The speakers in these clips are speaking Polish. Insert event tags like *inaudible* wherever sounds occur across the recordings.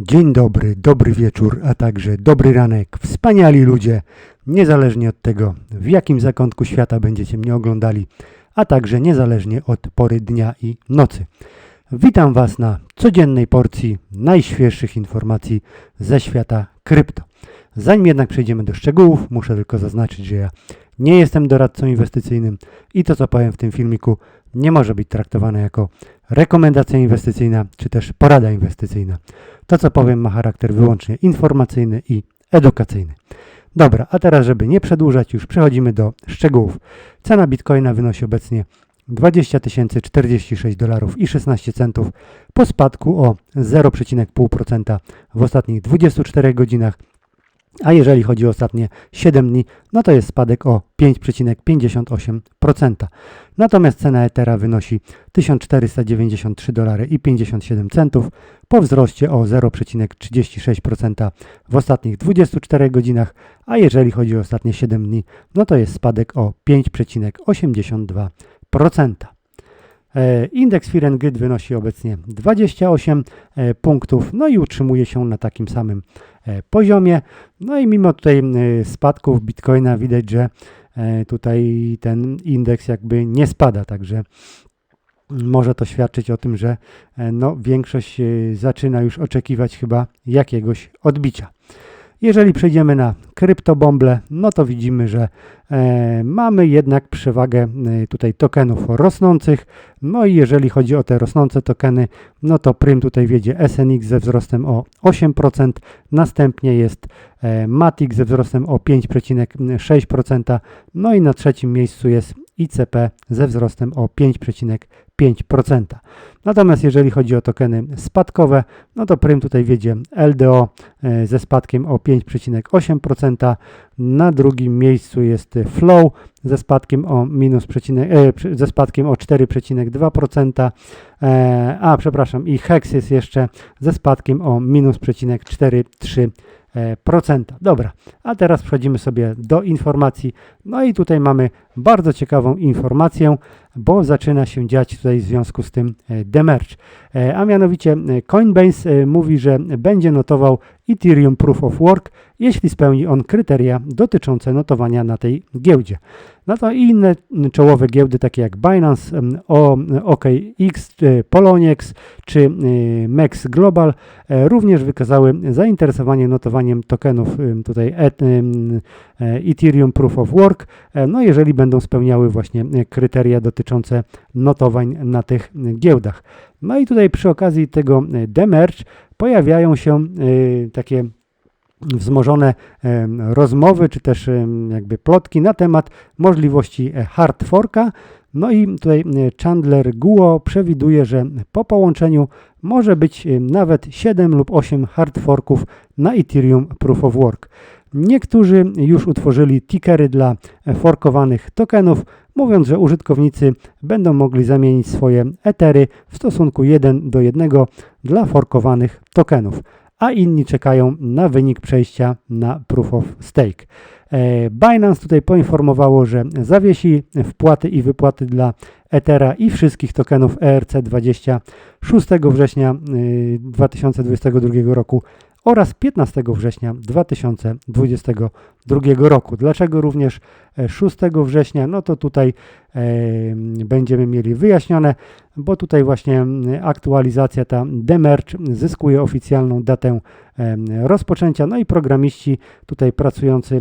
Dzień dobry, dobry wieczór, a także dobry ranek. Wspaniali ludzie, niezależnie od tego, w jakim zakątku świata będziecie mnie oglądali, a także niezależnie od pory dnia i nocy. Witam Was na codziennej porcji najświeższych informacji ze świata krypto. Zanim jednak przejdziemy do szczegółów, muszę tylko zaznaczyć, że ja nie jestem doradcą inwestycyjnym i to, co powiem w tym filmiku, nie może być traktowane jako rekomendacja inwestycyjna czy też porada inwestycyjna. To, co powiem, ma charakter wyłącznie informacyjny i edukacyjny. Dobra, a teraz, żeby nie przedłużać, już przechodzimy do szczegółów. Cena bitcoina wynosi obecnie 20 046 dolarów i 16 centów po spadku o 0,5% w ostatnich 24 godzinach. A jeżeli chodzi o ostatnie 7 dni, no to jest spadek o 5,58%. Natomiast cena Ethera wynosi 1493 dolary i 57 centów po wzroście o 0,36% w ostatnich 24 godzinach, a jeżeli chodzi o ostatnie 7 dni, no to jest spadek o 5,82%. E, Indeks Fear and Greed wynosi obecnie 28 e, punktów, no i utrzymuje się na takim samym e, poziomie. No i mimo tutaj spadków Bitcoina widać, że tutaj ten indeks jakby nie spada, także może to świadczyć o tym, że no, większość zaczyna już oczekiwać chyba jakiegoś odbicia. Jeżeli przejdziemy na kryptobomble, no to widzimy, że e, mamy jednak przewagę e, tutaj tokenów rosnących. No i jeżeli chodzi o te rosnące tokeny, no to prym tutaj wiedzie SNX ze wzrostem o 8%, następnie jest e, Matic ze wzrostem o 5,6%, no i na trzecim miejscu jest ICP ze wzrostem o 5,5%. Natomiast jeżeli chodzi o tokeny spadkowe, no to prym tutaj wiedzie LDO e, ze spadkiem o 5,8%. Na drugim miejscu jest Flow ze spadkiem o minus przecinek, e, ze spadkiem o 4,2%. E, a przepraszam, i Hex jest jeszcze ze spadkiem o minus przecinek 4,3%. E, procenta. Dobra, a teraz przechodzimy sobie do informacji. No i tutaj mamy bardzo ciekawą informację, bo zaczyna się dziać tutaj w związku z tym e, demerge. E, A mianowicie Coinbase mówi, że będzie notował Ethereum Proof of Work, jeśli spełni on kryteria dotyczące notowania na tej giełdzie. No to inne czołowe giełdy, takie jak Binance, OKX, e, Poloniex czy e, Mex Global, e, również wykazały zainteresowanie notowaniem tokenów tutaj em, e, Ethereum Proof of Work, e, no jeżeli będą spełniały właśnie e, kryteria dotyczące notowań na tych e, giełdach. No i tutaj przy okazji tego e, demerge pojawiają się e, takie wzmożone em, rozmowy, czy też em, jakby plotki na temat możliwości e, hard forka. No i tutaj e, Chandler Guo przewiduje, że po połączeniu może być e, nawet 7 lub 8 hard forków na Ethereum Proof of Work. Niektórzy już utworzyli tickery dla e, forkowanych tokenów, mówiąc, że użytkownicy będą mogli zamienić swoje etery w stosunku 1 do 1 dla forkowanych tokenów, a inni czekają na wynik przejścia na Proof of Stake. E, Binance tutaj poinformowało, że zawiesi wpłaty i wypłaty dla Ethera i wszystkich tokenów E ERC20 6 września y, 2022 roku oraz 15 września 2022 roku. Dlaczego również e, 6 września? No to tutaj e, będziemy mieli wyjaśnione, bo tutaj właśnie aktualizacja ta demerge zyskuje oficjalną datę em, rozpoczęcia, no i programiści tutaj pracujący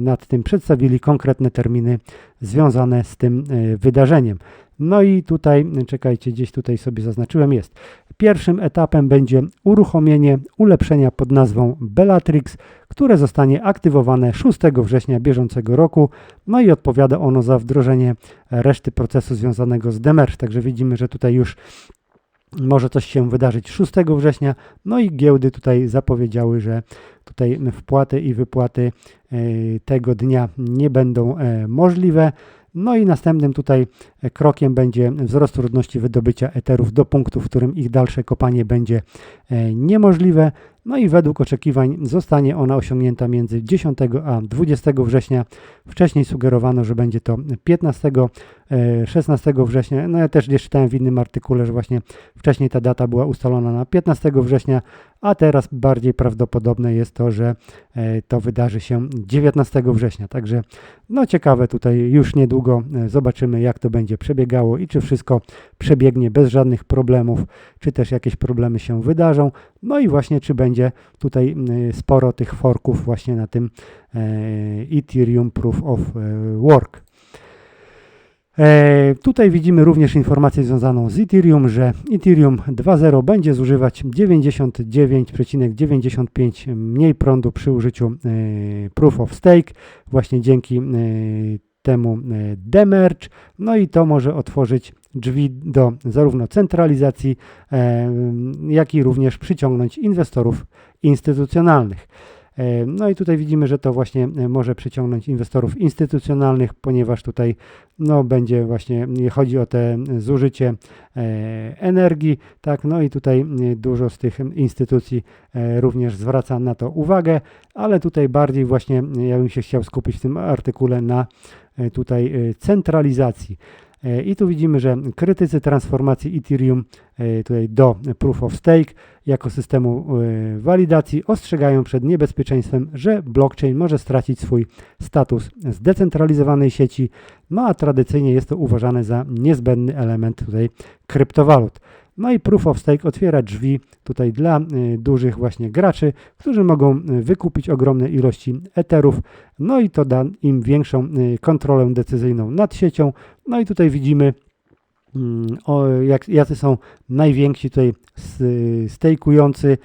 nad tym przedstawili konkretne terminy związane z tym wydarzeniem. No i tutaj, czekajcie, gdzieś tutaj sobie zaznaczyłem, jest. Pierwszym etapem będzie uruchomienie ulepszenia pod nazwą Bellatrix, które zostanie aktywowane 6 września bieżącego roku. No i odpowiada ono za wdrożenie reszty procesu związanego z demerge. Także widzimy, że tutaj już może coś się wydarzyć 6 września. No i giełdy tutaj zapowiedziały, że tutaj wpłaty i wypłaty e, tego dnia nie będą e, możliwe. No i następnym tutaj krokiem będzie wzrost trudności wydobycia eterów do punktu, w którym ich dalsze kopanie będzie e, niemożliwe. No i według oczekiwań zostanie ona osiągnięta między 10 a 20 września. Wcześniej sugerowano, że będzie to 15, e, 16 września. No ja też gdzieś czytałem w innym artykule, że właśnie wcześniej ta data była ustalona na 15 września, a teraz bardziej prawdopodobne jest to, że e, to wydarzy się 19 września. Także no ciekawe tutaj już niedługo e, zobaczymy jak to będzie przebiegało i czy wszystko przebiegnie bez żadnych problemów, czy też jakieś problemy się wydarzą. No i właśnie czy będzie tutaj m, sporo tych forków właśnie na tym e, Ethereum Proof of e, Work. E, tutaj widzimy również informację związaną z Ethereum, że Ethereum 2.0 będzie zużywać 99,95 mniej prądu przy użyciu Proof of Stake, właśnie dzięki temu e, demerge, no i to może otworzyć drzwi do zarówno centralizacji, e, jak i również przyciągnąć inwestorów instytucjonalnych. E, No i tutaj widzimy, że to właśnie e, może przyciągnąć inwestorów instytucjonalnych, ponieważ tutaj no, będzie właśnie, nie chodzi o te zużycie e, energii, tak, no i tutaj e, dużo z tych instytucji e, również zwraca na to uwagę, ale tutaj bardziej właśnie e, ja bym się chciał skupić w tym artykule na e, tutaj e, centralizacji. E, I tu widzimy, że krytycy transformacji Ethereum e, tutaj do Proof of Stake jako systemu e, walidacji ostrzegają przed niebezpieczeństwem, że blockchain może stracić swój status zdecentralizowanej sieci, no a tradycyjnie jest to uważane za niezbędny element tutaj kryptowalut. No i Proof of Stake otwiera drzwi tutaj dla y, dużych właśnie graczy, którzy mogą y, wykupić ogromne ilości eterów, no i to da im większą y, kontrolę decyzyjną nad siecią. No i tutaj widzimy mm, o, jak, jacy są najwięksi tutaj stejkujący,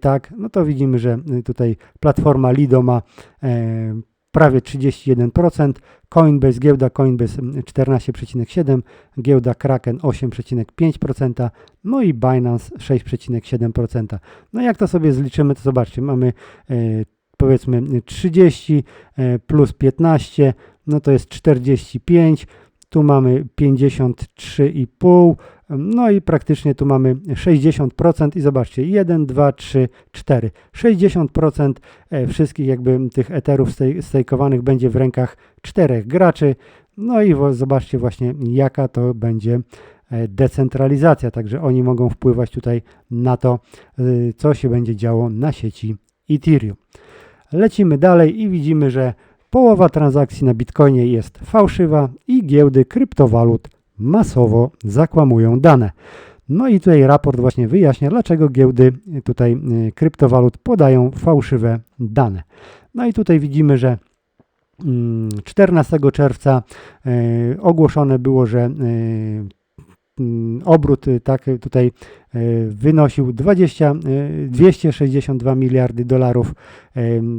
tak, no to widzimy, że tutaj platforma Lido ma e, prawie 31%, Coinbase, giełda Coinbase mm, 14,7%, giełda Kraken 8,5%, no i Binance 6,7%. No jak to sobie zliczymy, to zobaczcie, mamy e, powiedzmy 30 e, plus 15, no to jest 45, tu mamy 53,5, no i praktycznie tu mamy 60% i zobaczcie, 1, 2, 3, 4. 60% e, wszystkich jakby tych eterów stejkowanych będzie w rękach czterech graczy. No i zobaczcie właśnie jaka to będzie e, decentralizacja, także oni mogą wpływać tutaj na to, y, co się będzie działo na sieci Ethereum. Lecimy dalej i widzimy, że połowa transakcji na Bitcoinie jest fałszywa i giełdy kryptowalut masowo zakłamują dane. No i tutaj raport właśnie wyjaśnia, dlaczego giełdy tutaj y, kryptowalut podają fałszywe dane. No i tutaj widzimy, że mm, 14 czerwca y, ogłoszone było, że y, mm, obrót tak tutaj wynosił 20, y, 262 miliardy dolarów,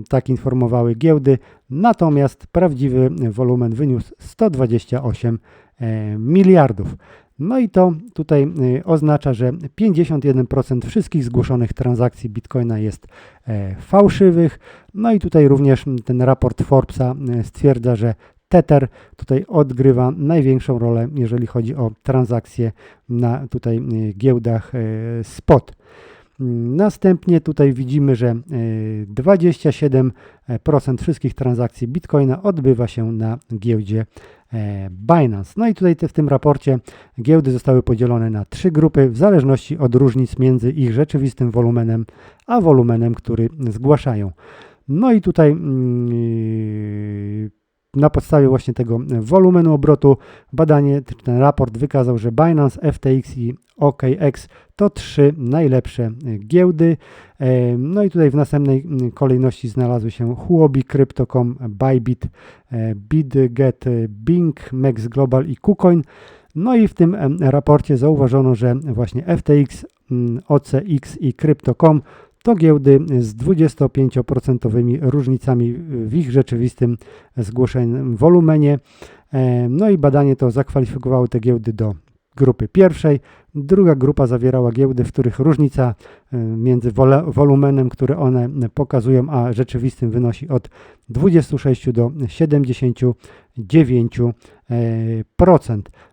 tak informowały giełdy, natomiast prawdziwy wolumen wyniósł 128 e, miliardów. No i to tutaj y, oznacza, że 51% wszystkich zgłoszonych transakcji Bitcoina jest e, fałszywych. No i tutaj również ten raport Forbesa stwierdza, że Tether tutaj odgrywa największą rolę, jeżeli chodzi o transakcje na tutaj giełdach e, spot. Następnie tutaj widzimy, że y, 27% wszystkich transakcji Bitcoina odbywa się na giełdzie e, Binance. No i tutaj te, w tym raporcie giełdy zostały podzielone na trzy grupy w zależności od różnic między ich rzeczywistym wolumenem a wolumenem, który zgłaszają. No i tutaj mm, yy, na podstawie właśnie tego wolumenu obrotu badanie, ten raport wykazał, że Binance, FTX i OKX to trzy najlepsze giełdy. E, No i tutaj w następnej kolejności znalazły się Huobi, Crypto.com, Bybit, e, Bitget, Bing, Max Global i KuCoin. No i w tym raporcie zauważono, że właśnie FTX, mm, OCX i Crypto.com to giełdy z 25% różnicami w ich rzeczywistym zgłoszonym wolumenie. E, No i badanie to zakwalifikowało te giełdy do grupy pierwszej. Druga grupa zawierała giełdy, w których różnica e, między wolumenem, który one pokazują, a rzeczywistym wynosi od 26 do 79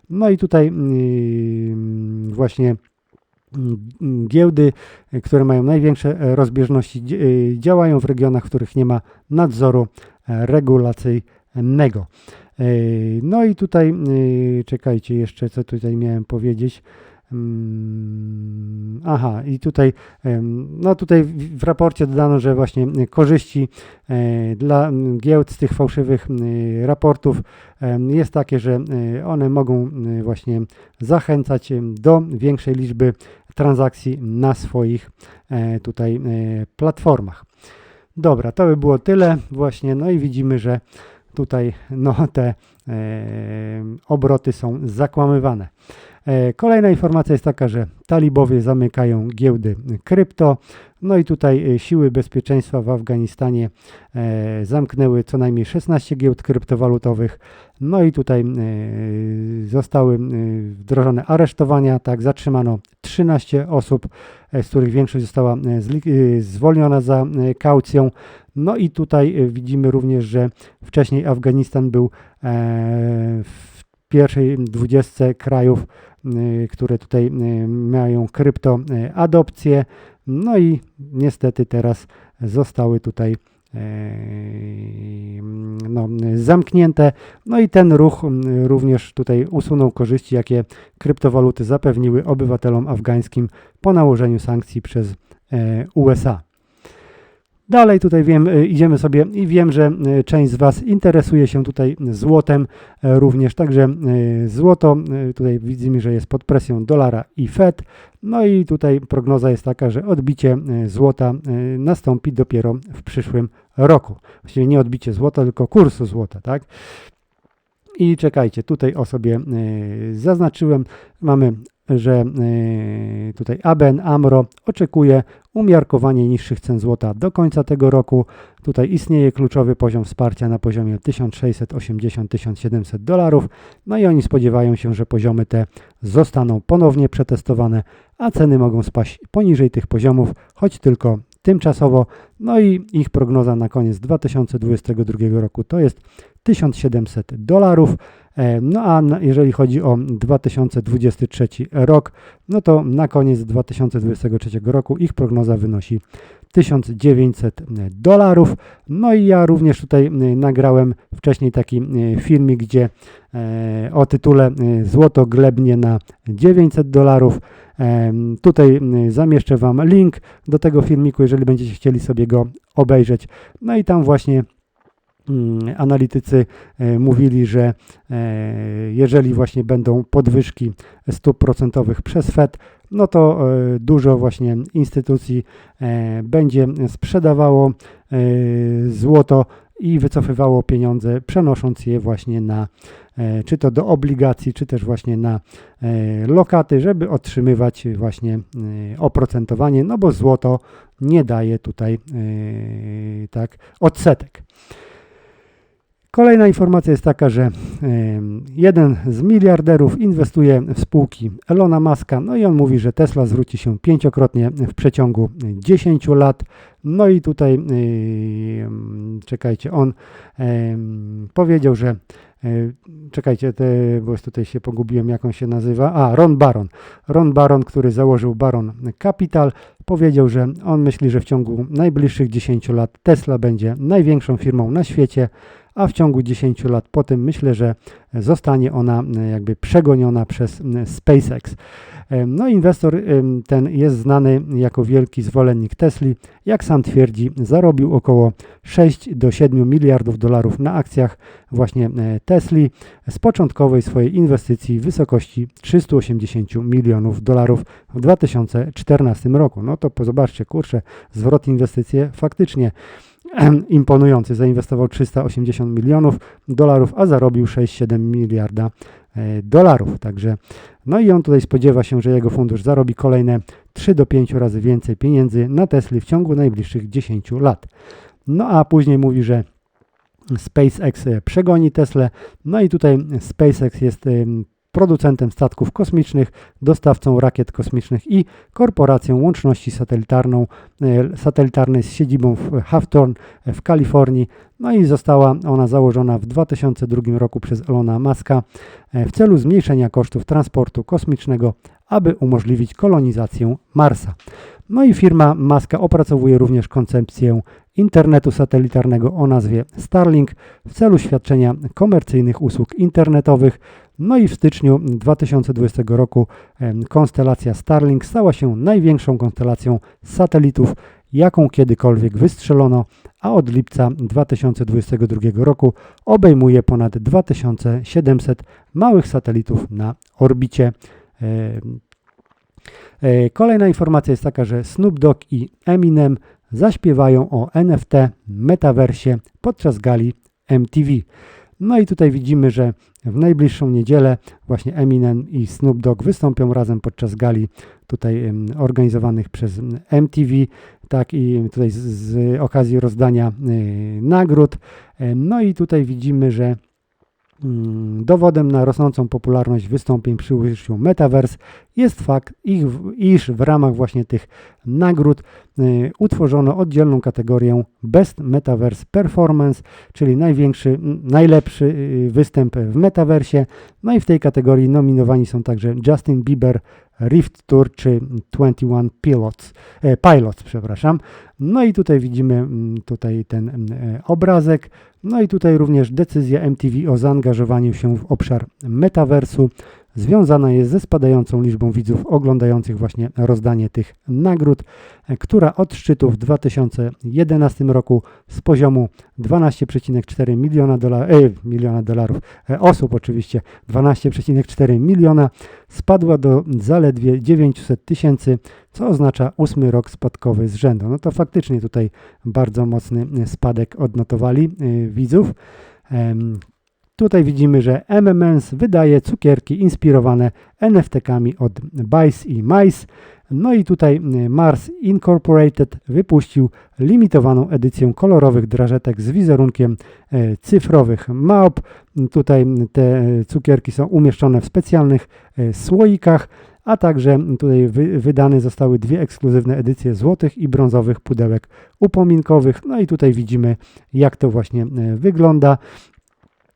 No i tutaj mm, właśnie mm, giełdy, e, które mają największe e, rozbieżności, e, działają w regionach, w których nie ma nadzoru e, regulacyjnego. E, No i tutaj, e, czekajcie jeszcze, co tutaj miałem powiedzieć. Mm, Aha, i tutaj, no tutaj w raporcie dodano, że właśnie korzyści e, dla giełd z tych fałszywych raportów jest takie, że one mogą właśnie zachęcać do większej liczby transakcji na swoich tutaj platformach. Dobra, to by było tyle właśnie, no i widzimy, że tutaj no, te e, obroty są zakłamywane. E, Kolejna informacja jest taka, że talibowie zamykają giełdy krypto. No i tutaj e, siły bezpieczeństwa w Afganistanie e, zamknęły co najmniej 16 giełd kryptowalutowych. No i tutaj e, zostały e, wdrożone aresztowania, tak, zatrzymano 13 osób, z których większość została e, e, zwolniona za e, kaucją. No i tutaj e, widzimy również, że wcześniej Afganistan był e, w pierwszej dwudziestce krajów, które tutaj mają krypto y, adopcję. No i niestety teraz zostały tutaj e, no, zamknięte. No i ten ruch y, również tutaj usunął korzyści, jakie kryptowaluty zapewniły obywatelom afgańskim po nałożeniu sankcji przez e, USA. Dalej tutaj wiem, y, idziemy sobie i wiem, że y, część z Was interesuje się tutaj złotem e, również, także y, złoto tutaj widzimy, że jest pod presją dolara i Fed, no i tutaj prognoza jest taka, że odbicie złota nastąpi dopiero w przyszłym roku. Właściwie nie odbicie złota, tylko kursu złota, tak? I czekajcie, tutaj o sobie zaznaczyłem, mamy, że y, tutaj ABN AMRO oczekuje umiarkowanie niższych cen złota do końca tego roku. Tutaj istnieje kluczowy poziom wsparcia na poziomie 1680-1700 dolarów. No i oni spodziewają się, że poziomy te zostaną ponownie przetestowane, a ceny mogą spaść poniżej tych poziomów, choć tylko tymczasowo. No i ich prognoza na koniec 2022 roku to jest 1700 dolarów. E, No a jeżeli chodzi o 2023 rok, no to na koniec 2023 roku ich prognoza wynosi 1900 dolarów. No i ja również tutaj y, nagrałem wcześniej taki filmik, gdzie e, o tytule Złoto glebnie na 900 dolarów. Tutaj zamieszczę Wam link do tego filmiku, jeżeli będziecie chcieli sobie go obejrzeć. No i tam właśnie analitycy e, mówili, że e, jeżeli właśnie będą podwyżki stóp procentowych przez Fed, no to e, dużo właśnie instytucji będzie sprzedawało złoto i wycofywało pieniądze, przenosząc je właśnie na czy to do obligacji, czy też właśnie na lokaty, żeby otrzymywać właśnie oprocentowanie, no bo złoto nie daje tutaj tak odsetek. Kolejna informacja jest taka, że jeden z miliarderów inwestuje w spółki Elona Muska, no i on mówi, że Tesla zwróci się pięciokrotnie w przeciągu 10 lat. No i tutaj, czekajcie, on powiedział, że e, czekajcie, te, bo już tutaj się pogubiłem, jak on się nazywa. A, Ron Baron. Ron Baron, który założył Baron Capital, powiedział, że on myśli, że w ciągu najbliższych 10 lat Tesla będzie największą firmą na świecie, a w ciągu 10 lat potem myślę, że zostanie ona e, jakby przegoniona przez SpaceX. No, inwestor ten jest znany jako wielki zwolennik Tesli. Jak sam twierdzi, zarobił około 6 do 7 miliardów dolarów na akcjach właśnie e, Tesli z początkowej swojej inwestycji w wysokości 380 milionów dolarów w 2014 roku. No to po- zobaczcie, kurczę, zwrot inwestycje faktycznie *clears throat* imponujący. Zainwestował 380 milionów dolarów, a zarobił 6-7 miliarda e, dolarów. Także, no i on tutaj spodziewa się, że jego fundusz zarobi kolejne 3 do 5 razy więcej pieniędzy na Tesli w ciągu najbliższych 10 lat. No a później mówi, że SpaceX e, przegoni Tesla. No i tutaj SpaceX jest producentem statków kosmicznych, dostawcą rakiet kosmicznych i korporacją łączności satelitarną, e, satelitarnej z siedzibą w Hawthorne w Kalifornii. No i została ona założona w 2002 roku przez Elona Muska e, w celu zmniejszenia kosztów transportu kosmicznego, aby umożliwić kolonizację Marsa. No i firma Muska opracowuje również koncepcję internetu satelitarnego o nazwie Starlink w celu świadczenia komercyjnych usług internetowych. No i w styczniu 2020 roku konstelacja Starlink stała się największą konstelacją satelitów, jaką kiedykolwiek wystrzelono, a od lipca 2022 roku obejmuje ponad 2700 małych satelitów na orbicie. E, Kolejna informacja jest taka, że Snoop Dogg i Eminem zaśpiewają o NFT, metaversie podczas gali MTV. No i tutaj widzimy, że w najbliższą niedzielę właśnie Eminem i Snoop Dogg wystąpią razem podczas gali tutaj organizowanych przez MTV, tak i tutaj z, z okazji rozdania y, nagród. Em, No i tutaj widzimy, że mm, dowodem na rosnącą popularność wystąpień przy użyciu Metaverse jest fakt, iż w ramach właśnie tych nagród y, utworzono oddzielną kategorię Best Metaverse Performance, czyli największy, najlepszy y, występ w metaversie. No i w tej kategorii nominowani są także Justin Bieber, Rift Tour czy 21 Pilots, e, Pilots, przepraszam. No i tutaj widzimy tutaj ten e, obrazek. No i tutaj również decyzja MTV o zaangażowaniu się w obszar metaversu związana jest ze spadającą liczbą widzów oglądających właśnie rozdanie tych nagród, e, która od szczytu w 2011 roku z poziomu 12,4 miliona, e, miliona dolarów, e, osób oczywiście, 12,4 miliona, spadła do zaledwie 900 tysięcy, co oznacza ósmy rok spadkowy z rzędu. No to faktycznie tutaj bardzo mocny spadek odnotowali e, widzów. Tutaj widzimy, że MMS wydaje cukierki inspirowane NFT-kami od Bice i Mice. No i tutaj y, Mars Incorporated wypuścił limitowaną edycję kolorowych drażetek z wizerunkiem e, cyfrowych małp. Tutaj te e, cukierki są umieszczone w specjalnych słoikach, a także tutaj wy, wydane zostały dwie ekskluzywne edycje złotych i brązowych pudełek upominkowych. No i tutaj widzimy, jak to właśnie wygląda.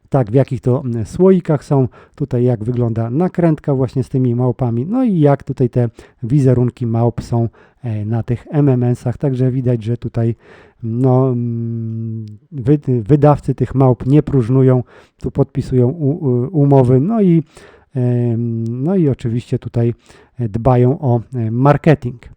Tak, w jakich to mm, słoikach są, tutaj jak wygląda nakrętka właśnie z tymi małpami, no i jak tutaj te wizerunki małp są e, na tych MMS-ach, także widać, że tutaj no, mm, wy, wydawcy tych małp nie próżnują, tu podpisują u, umowy, no i, no i oczywiście tutaj e, dbają o e, marketing.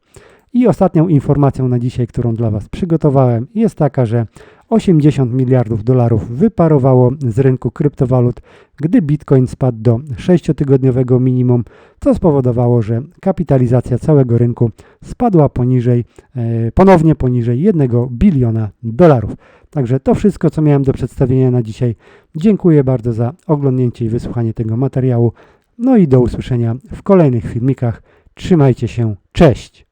I ostatnią informacją na dzisiaj, którą dla Was przygotowałem, jest taka, że 80 miliardów dolarów wyparowało z rynku kryptowalut, gdy Bitcoin spadł do 6-tygodniowego minimum, co spowodowało, że kapitalizacja całego rynku spadła poniżej, e, ponownie poniżej 1 biliona dolarów. Także to wszystko, co miałem do przedstawienia na dzisiaj. Dziękuję bardzo za oglądnięcie i wysłuchanie tego materiału. No i do usłyszenia w kolejnych filmikach. Trzymajcie się, cześć!